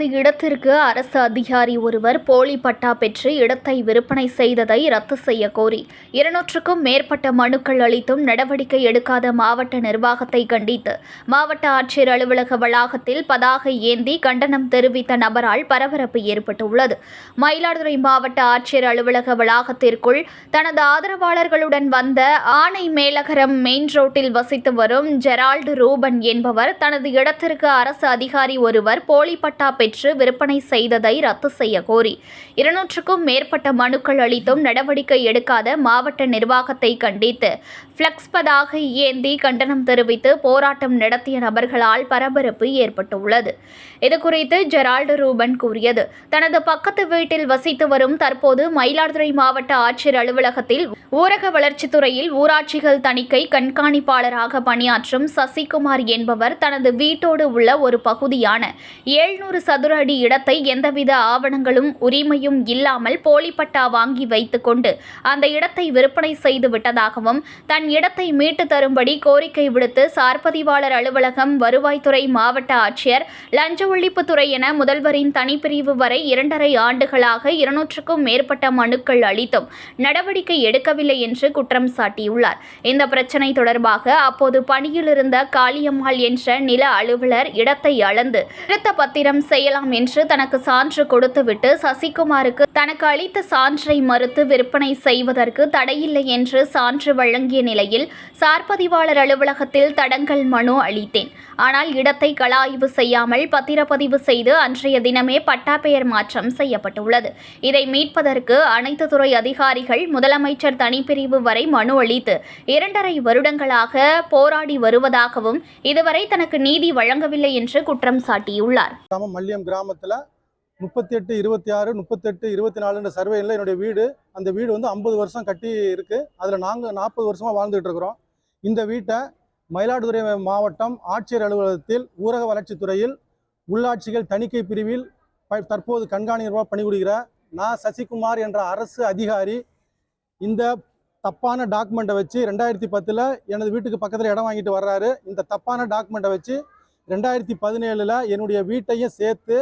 தனது இடத்திற்கு அரசு அதிகாரி ஒருவர் போலி பட்டா பெற்று இடத்தை விற்பனை செய்ததை ரத்து செய்ய கோரி. இருநூற்றுக்கும் மேற்பட்ட மனுக்கள் அளித்தும் நடவடிக்கை எடுக்காத மாவட்ட நிர்வாகத்தை கண்டித்து மாவட்ட ஆட்சியர் அலுவலக வளாகத்தில் பதாகை ஏந்தி கண்டனம் தெரிவித்த நபரால் பரபரப்பு ஏற்பட்டுள்ளது. மயிலாடுதுறை மாவட்ட ஆட்சியர் அலுவலக வளாகத்திற்குள் தனது ஆதரவாளர்களுடன் வந்த ஆனை மேலகரம் மெயின் ரோட்டில் வசித்து வரும் ஜெரால்டு ரூபன் என்பவர் தனது இடத்திற்கு அரசு அதிகாரி ஒருவர் போலி பட்டா பெற்று விற்பனை செய்ததை ரத்து செய்ய கோரி. இருநூற்றுக்கும் மேற்பட்ட மனுக்கள் அளித்தும் நடவடிக்கை எடுக்காத மாவட்ட நிர்வாகத்தை கண்டித்து பிளக்ஸ் ஏந்தி கண்டனம் தெரிவித்து போராட்டம் நடத்திய நபர்களால் பரபரப்பு ஏற்பட்டுள்ளது. இதுகுறித்து ஜெரால்டு ரூபன் கூறியது தனது பக்கத்து வீட்டில் வசித்து வரும் தற்போது மயிலாடுதுறை மாவட்ட ஆட்சியர் அலுவலகத்தில் ஊரக வளர்ச்சித்துறையில் ஊராட்சிகள் தணிக்கை கண்காணிப்பாளராக பணியாற்றும் சசிகுமார் என்பவர் தனது வீட்டோடு உள்ள ஒரு பகுதியான ஏழ்நூறு சதுர அடி இடத்தை எந்தவித ஆவணங்களும் உரிமையும் இல்லாமல் போலி பட்டா வாங்கி வைத்துக்கொண்டு அந்த இடத்தை விற்பனை செய்து விட்டதாகவும் தன் இடத்தை மீட்டு தரும்படி கோரிக்கை விடுத்து சார்பதிவாளர் அலுவலகம் வருவாய்த்துறை மாவட்ட ஆட்சியர் லஞ்ச ஒழிப்புத்துறை என முதல்வரின் தனிப்பிரிவு வரை இரண்டரை ஆண்டுகளாக இருநூற்றுக்கும் மேற்பட்ட மனுக்கள் அளித்தும் நடவடிக்கை எடுக்கவில்லை என்று குற்றம் சாட்டியுள்ளார். இந்த பிரச்சினை தொடர்பாக அப்போது பணியில் இருந்த காளியம்மாள் என்ற நில அலுவலர் இடத்தை அளந்து திருத்த பத்திரம் செய்யலாம் என்று தனக்கு சான்று கொடுத்துவிட்டு சசிகுமாருக்கு தனக்கு அளித்த சான்றை மறுத்து விற்பனை செய்வதற்கு தடையில்லை என்று சான்று வழங்கிய நிலையில் சார்பதிவாளர் அலுவலகத்தில் தடங்கல் மனு அளித்தேன். ஆனால் இடத்தை கலாய்வு செய்யாமல் பத்திரப்பதிவு செய்து அன்றைய தினமே பட்டா பெயர் மாற்றம் செய்யப்பட்டுள்ளது. இதை மீட்பதற்கு அனைத்து துறை அதிகாரிகள் முதலமைச்சர் தனிப்பிரிவு வரை மனு அளித்து இரண்டரை வருடங்களாக போராடி வருவதாகவும் இதுவரை தனக்கு நீதி வழங்கவில்லை என்று குற்றம் சாட்டியுள்ளார். கிராமம் கிராமத்தில் முப்பத்தி எட்டு இருபத்தி ஆறு முப்பத்தெட்டு இருபத்தி நாலுன்ற சர்வேயில் என்னுடைய வீடு அந்த வீடு வந்து ஐம்பது வருஷம் கட்டி இருக்குது அதில் நாங்கள் நாற்பது வருஷமாக வாழ்ந்துகிட்டு இருக்கிறோம். இந்த வீட்டை மயிலாடுதுறை மாவட்டம் ஆட்சியர் அலுவலகத்தில் ஊரக வளர்ச்சித்துறையில் உள்ளாட்சிகள் தணிக்கை பிரிவில் தற்போது கண்காணிப்பாக பணிபுரிகிற நான் சசிகுமார் என்ற அரசு அதிகாரி இந்த தப்பான டாக்குமெண்ட்டை வச்சு ரெண்டாயிரத்தி பத்தில் எனது வீட்டுக்கு பக்கத்தில் இடம் வாங்கிட்டு வர்றாரு. இந்த தப்பான டாக்குமெண்ட்டை வச்சு ரெண்டாயிரத்தி பதினேழில் என்னுடைய வீட்டையும் சேர்த்து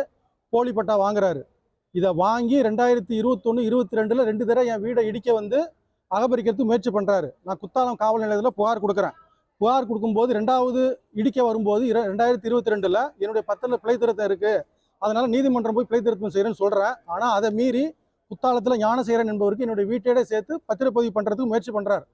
போலி பட்டா வாங்குறாரு. இதை வாங்கி ரெண்டாயிரத்தி இருபத்தொன்று இருபத்தி ரெண்டில் ரெண்டு தடவை என் வீடை இடிக்க வந்து அகபரிக்கிறதுக்கு முயற்சி பண்ணுறாரு நான் குத்தாலம் காவல் நிலையத்தில் புகார் கொடுக்குறேன். புகார் கொடுக்கும்போது ரெண்டாவது இடிக்க வரும்போது இர ரெண்டாயிரத்தி இருபத்தி ரெண்டில் என்னுடைய பத்தில் பிழை திருத்தம் இருக்குது அதனால் நீதிமன்றம் போய் பிழை திருத்தம் செய்கிறேன்னு சொல்கிறேன் ஆனால் அதை மீறி குத்தாலத்தில் ஞானசேகரன் என்பவருக்கு என்னுடைய வீட்டோட சேர்த்து பத்திரப்பதிவு பண்ணுறதுக்கு முயற்சி பண்ணுறாரு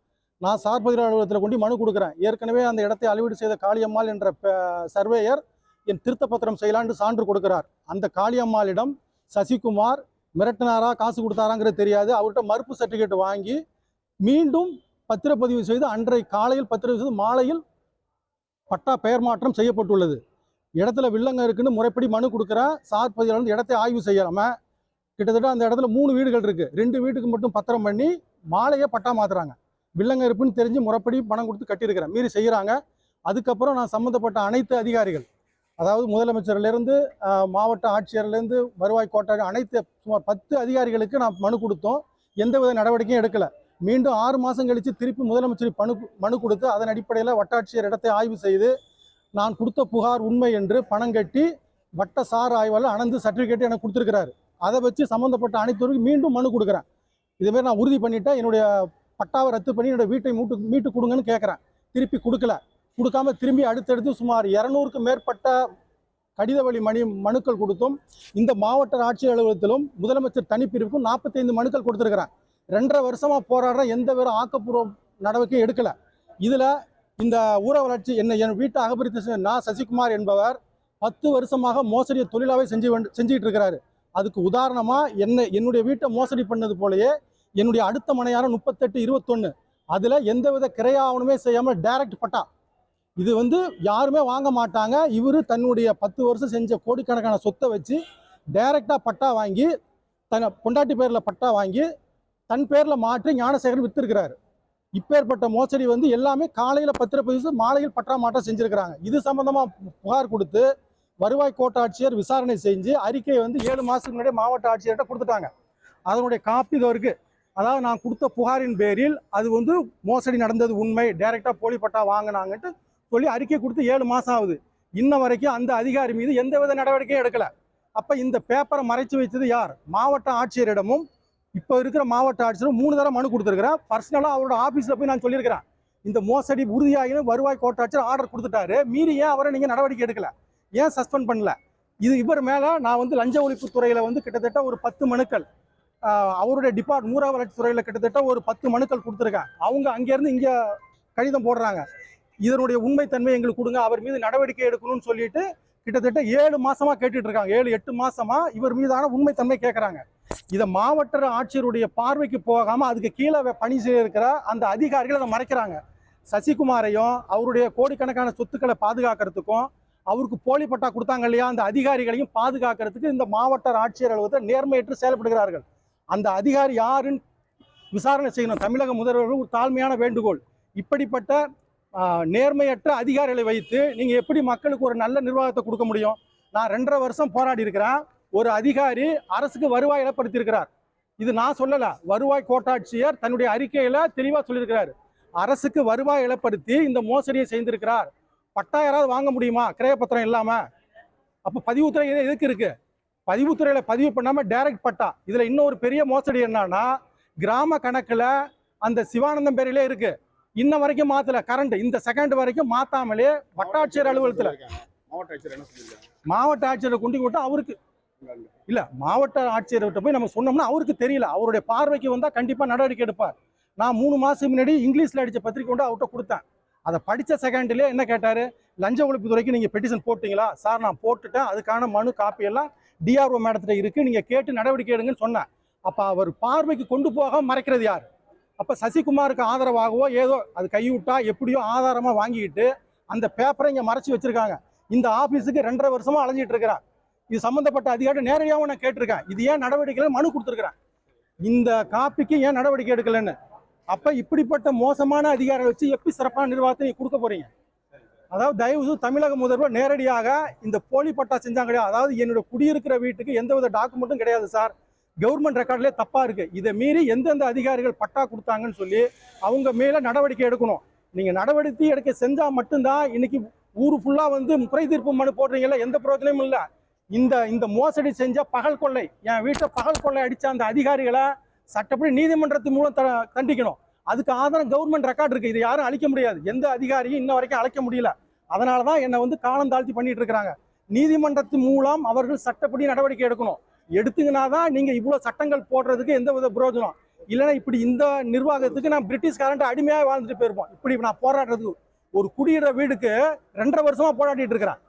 நான் சார்பதிவு அலுவலகத்தில் கொண்டு மனு கொடுக்குறேன். ஏற்கனவே அந்த இடத்தை அளவீடு செய்த காளியம்மாள் என்ற ப- சர்வேயர் என் திருத்த பத்திரம் செய்யலான்னு சான்று கொடுக்கிறார். அந்த காளியம்மாளிடம் சசிகுமார் மிரட்டினாரா காசு கொடுத்தாராங்கிறது தெரியாது. அவர்கிட்ட மறுப்பு சர்டிஃபிகேட் வாங்கி மீண்டும் பத்திரப்பதிவு செய்து அன்றை காலையில் பத்திரப்பதிவு செய்து மாலையில் பட்டா பெயர் மாற்றம் செய்யப்பட்டுள்ளது. இடத்துல வில்லங்க இருக்குன்னு முறைப்படி மனு கொடுக்குறேன் சார் பதிவில் வந்து இடத்தை ஆய்வு செய்யாம கிட்டத்தட்ட அந்த இடத்துல மூணு வீடுகள் இருக்குது ரெண்டு வீட்டுக்கு மட்டும் பத்திரம் பண்ணி மாலையை பட்டா மாற்றுறாங்க வில்லங்க இருப்புன்னு தெரிஞ்சு முறைப்படி பணம் கொடுத்து கட்டியிருக்கிறேன். மீறி செய்கிறாங்க. அதுக்கப்புறம் நான் சம்மந்தப்பட்ட அனைத்து அதிகாரிகள் அதாவது முதலமைச்சர்லேருந்து மாவட்ட ஆட்சியர்லேருந்து வருவாய் கோட்டாரி அனைத்து சுமார் பத்து அதிகாரிகளுக்கு நான் மனு கொடுத்தோம். எந்தவித நடவடிக்கையும் எடுக்கலை. மீண்டும் ஆறு மாதம் கழித்து திருப்பி முதலமைச்சர் மனு மனு கொடுத்து அதன் அடிப்படையில் வட்டாட்சியர் இடத்தை ஆய்வு செய்து நான் கொடுத்த புகார் உண்மை என்று பணம் கட்டி வட்ட சார் ஆய்வாளர் அனந்து சர்டிஃபிகேட் எனக்கு கொடுத்துருக்கிறாரு. அதை வச்சு சம்மந்தப்பட்ட அனைத்துவருக்கும் மீண்டும் மனு கொடுக்குறேன். இதுமாரி நான் உறுதி பண்ணிட்டேன். என்னுடைய பட்டாவை ரத்து பண்ணி என்னோட வீட்டை மூட்டு மீட்டு கொடுங்கன்னு கேட்குறேன் திருப்பி கொடுக்கல. கொடுக்காம திரும்பி அடுத்தடுத்து சுமார் இரநூறுக்கும் மேற்பட்ட கடித வழி மணி மனுக்கள் கொடுத்தும் இந்த மாவட்ட ஆட்சியர் அலுவலகத்திலும் முதலமைச்சர் தனிப்பிரிவுக்கும் நாற்பத்தைந்து மனுக்கள் கொடுத்துருக்குறேன். ரெண்டரை வருஷமாக போராடுற எந்த வேறு ஆக்கப்பூர்வ நடவடிக்கையும் எடுக்கலை. இதில் இந்த ஊர வளர்ச்சி என்னை என் வீட்டை அகபரித்து நான் சசிகுமார் என்பவர் பத்து வருஷமாக மோசடியை தொழிலாகவே செஞ்சு செஞ்சுக்கிட்டு இருக்கிறாரு. அதுக்கு உதாரணமாக என்னை என்னுடைய வீட்டை மோசடி பண்ணது போலயே என்னுடைய அடுத்த மனையாரம் முப்பத்தெட்டு இருபத்தொன்று அதில் எந்தவித கிரையாவணுமே செய்யாமல் டைரக்ட் பட்டா. இது வந்து யாருமே வாங்க மாட்டாங்க. இவர் தன்னுடைய பத்து வருஷம் செஞ்ச கோடிக்கணக்கான சொத்தை வச்சு டைரெக்டாக பட்டா வாங்கி தன் பொண்டாட்டி பேரில் பட்டா வாங்கி தன் பேரில் மாற்றி ஞானசேகரன் வித்திருக்கிறாரு. இப்பேற்பட்ட மோசடி வந்து எல்லாமே காலையில பத்திரப்பதிவு மாலையில் பட்டா மாற்றம் செஞ்சுருக்கிறாங்க. இது சம்மந்தமாக புகார் கொடுத்து வருவாய் கோட்டாட்சியர் விசாரணை செஞ்சு அறிக்கையை வந்து ஏழு மாதத்துக்கு முன்னாடியே மாவட்ட ஆட்சியர்கிட்ட கொடுத்துட்டாங்க. அதனுடைய காப்பி இதோ இருக்குது அதாவது நான் கொடுத்த புகாரின் பேரில் அது வந்து மோசடி நடந்தது உண்மை. டைரெக்டாக போலி பட்டா வாங்கினாங்கன்ட்டு சொல்லி அறிக்கை கொடுத்து ஏழு மாதம் ஆகுது. இன்ன வரைக்கும் அந்த அதிகாரி மீது எந்தவித நடவடிக்கையும் எடுக்கலை. அப்போ இந்த பேப்பரை மறைச்சு வச்சது யார்? மாவட்ட ஆட்சியரிடமும் இப்போ இருக்கிற மாவட்ட ஆட்சியரும் மூணு தடவை மனு கொடுத்துருக்குறேன் பர்சனலாக அவரோட ஆஃபீஸில் போய் நான் சொல்லியிருக்கிறேன். இந்த மோசடி உறுதியாகினு வருவாய் கோட்டாட்சியர் ஆர்டர் கொடுத்துட்டாரு. மீறி ஏன் அவரை நீங்கள் நடவடிக்கை எடுக்கல? ஏன் சஸ்பெண்ட் பண்ணல? இது இவர் மேலே நான் வந்து லஞ்ச ஒழிப்பு துறையில் வந்து கிட்டத்தட்ட ஒரு பத்து மனுக்கள். அவருடைய டிபார்ட் ஊரக வளர்ச்சி துறையில் கிட்டத்தட்ட ஒரு பத்து மனுக்கள் கொடுத்துருக்கேன். அவங்க அங்கேருந்து இங்கே கடிதம் போடுறாங்க. இதனுடைய உண்மைத்தன்மை எங்களுக்கு கொடுங்க. அவர் மீது நடவடிக்கை எடுக்கணும்னு சொல்லிட்டு கிட்டத்தட்ட ஏழு மாசமா கேட்டுட்டு இருக்காங்க. ஏழு எட்டு மாசமா இவர் மீதான உண்மைத்தன்மை கேட்குறாங்க இதை மாவட்ட ஆட்சியருடைய பார்வைக்கு போகாம அதுக்கு கீழே பணி செய்யிருக்கிற அந்த அதிகாரிகள் அதை மறைக்கிறாங்க. சசிகுமாரையும் அவருடைய கோடிக்கணக்கான சொத்துக்களை பாதுகாக்கிறதுக்கும் அவருக்கு போலி பட்டா கொடுத்தாங்க இல்லையா அந்த அதிகாரிகளையும் பாதுகாக்கிறதுக்கு இந்த மாவட்ட ஆட்சியர் அலுவலகத்தை நேர்மையற்று செயல்படுகிறார்கள். அந்த அதிகாரி யாருன்னு விசாரணை செய்யணும். தமிழக முதல்வர்கள் ஒரு தாழ்மையான வேண்டுகோள். இப்படிப்பட்ட நேர்மையற்ற அதிகாரிகளை வைத்து நீங்கள் எப்படி மக்களுக்கு ஒரு நல்ல நிர்வாகத்தை கொடுக்க முடியும்? நான் ரெண்டரை வருஷம் போராடி இருக்கிறேன். ஒரு அதிகாரி அரசுக்கு வருவாய் இழப்படுத்தியிருக்கிறார் இது நான் சொல்லலை. வருவாய் கோட்டாட்சியர் தன்னுடைய அறிக்கையில் தெளிவாக சொல்லியிருக்கிறார். அரசுக்கு வருவாய் இழப்படுத்தி இந்த மோசடியை செய்திருக்கிறார். பட்டா யாராவது வாங்க முடியுமா? கிரயப்பத்திரம் இல்லாமல் அப்போ பதிவுத்துறை எதுக்கு இருக்குது பதிவுத்துறையில பதிவு பண்ணாம டைரக்ட் பட்டா. இதுல இன்னொரு பெரிய மோசடி என்னன்னா கிராம கணக்குல அந்த சிவானந்தம் பேரிலே இருக்கு. இன்ன வரைக்கும் மாத்தல கரண்ட் இந்த செகண்ட் வரைக்கும் மாத்தாமலே வட்டாட்சியர் அலுவலகத்துல. மாவட்ட ஆட்சியர் கொண்டு விட்டா அவருக்கு. இல்ல மாவட்ட ஆட்சியர்கிட்ட போய் நம்ம சொன்னோம்னா அவருக்கு தெரியல. அவருடைய பார்வைக்கு வந்தா கண்டிப்பா நடவடிக்கை எடுப்பார். நான் மூணு மாசம் முன்னாடி இங்கிலீஷ்ல அடிச்ச பத்திரிக்கை கொண்டு அவர்கிட்ட கொடுத்தேன். அதை படிச்ச செகண்ட்லயே என்ன கேட்டாரு? லஞ்ச ஒழிப்பு துறைக்கு நீங்க பெட்டிஷன் போட்டீங்களா? சார் நான் போட்டுட்டேன். அதுக்கான மனு காப்பி எல்லாம் டிஆர்ஓ மேடத்துல இருக்கு. நீங்க கேட்டு நடவடிக்கை எடுங்கன்னு சொன்னேன் அப்ப அவர் பார்வைக்கு கொண்டு போக மறைக்கிறது யார்? அப்ப சசிகுமாருக்கு ஆதரவாகவோ ஏதோ அது கைவிட்டா எப்படியோ ஆதாரமா வாங்கிக்கிட்டு அந்த பேப்பரை இங்க மறைச்சு வச்சிருக்காங்க. இந்த ஆபீஸுக்கு ரெண்டரை வருஷமா அலைஞ்சிட்டு இருக்கிறேன் இது சம்பந்தப்பட்ட அதிகாரி நேரடியாகவும் நான் கேட்டிருக்கேன். இது ஏன் நடவடிக்கை மனு கொடுத்துருக்குறேன் இந்த காப்பிக்கு ஏன் நடவடிக்கை எடுக்கலன்னு? அப்போ இப்படிப்பட்ட மோசமான அதிகாரிகளை வச்சு எப்படி சிறப்பான நிர்வாகத்தை கொடுக்க போறீங்க? அதாவது தயவுசு தமிழக முதல்வர் நேரடியாக இந்த போலி பட்டா செஞ்சாங்க கிடையாது அதாவது என்னோட குடியிருக்கிற வீட்டுக்கு எந்தவித டாக்குமெண்ட்டும் கிடையாது சார். கவர்மெண்ட் ரெக்கார்ட்லேயே தப்பாக இருக்குது இதை மீறி எந்தெந்த அதிகாரிகள் பட்டா கொடுத்தாங்கன்னு சொல்லி அவங்க மேலே நடவடிக்கை எடுக்கணும். நீங்கள் நடவடிக்கை எடுக்க செஞ்சால் மட்டும்தான் இன்னைக்கு ஊர் ஃபுல்லாக வந்து குறை தீர்ப்பு மனு போடுறீங்களா எந்த பிரயோஜனமும் இல்லை. இந்த இந்த மோசடி செஞ்ச பகல் கொள்ளை என் வீட்டை பகல் கொள்ளை அடித்த அந்த அதிகாரிகளை சட்டப்படி நீதிமன்றத்தின் மூலம் த- தண்டிக்கணும். அதுக்கு ஆதாரம் கவர்மெண்ட் ரெக்கார்ட் இருக்குது இதை யாரும் அழிக்க முடியாது. எந்த அதிகாரியும் இன்ன வரைக்கும் அழைக்க முடியல. அதனால தான் என்னை வந்து காலம் தாழ்த்தி பண்ணிட்டு இருக்கிறாங்க. நீதிமன்றத்தின் மூலம் அவர்கள் சட்டப்படி நடவடிக்கை எடுக்கணும். எடுத்தீங்கன்னா தான் நீங்க இவ்வளவு சட்டங்கள் போடுறதுக்கு எந்த வித பிரயோஜனம்? இல்லைன்னா இப்படி இந்த நிர்வாகத்துக்கு நான் பிரிட்டிஷ்காரன்ட்டு அடிமையாக வாழ்ந்துட்டு போயிருப்போம். இப்படி நான் போராடுறதுக்கு ஒரு குடியிற வீடுக்கு ரெண்டரை வருஷமா போராடிட்டு இருக்கிறேன்.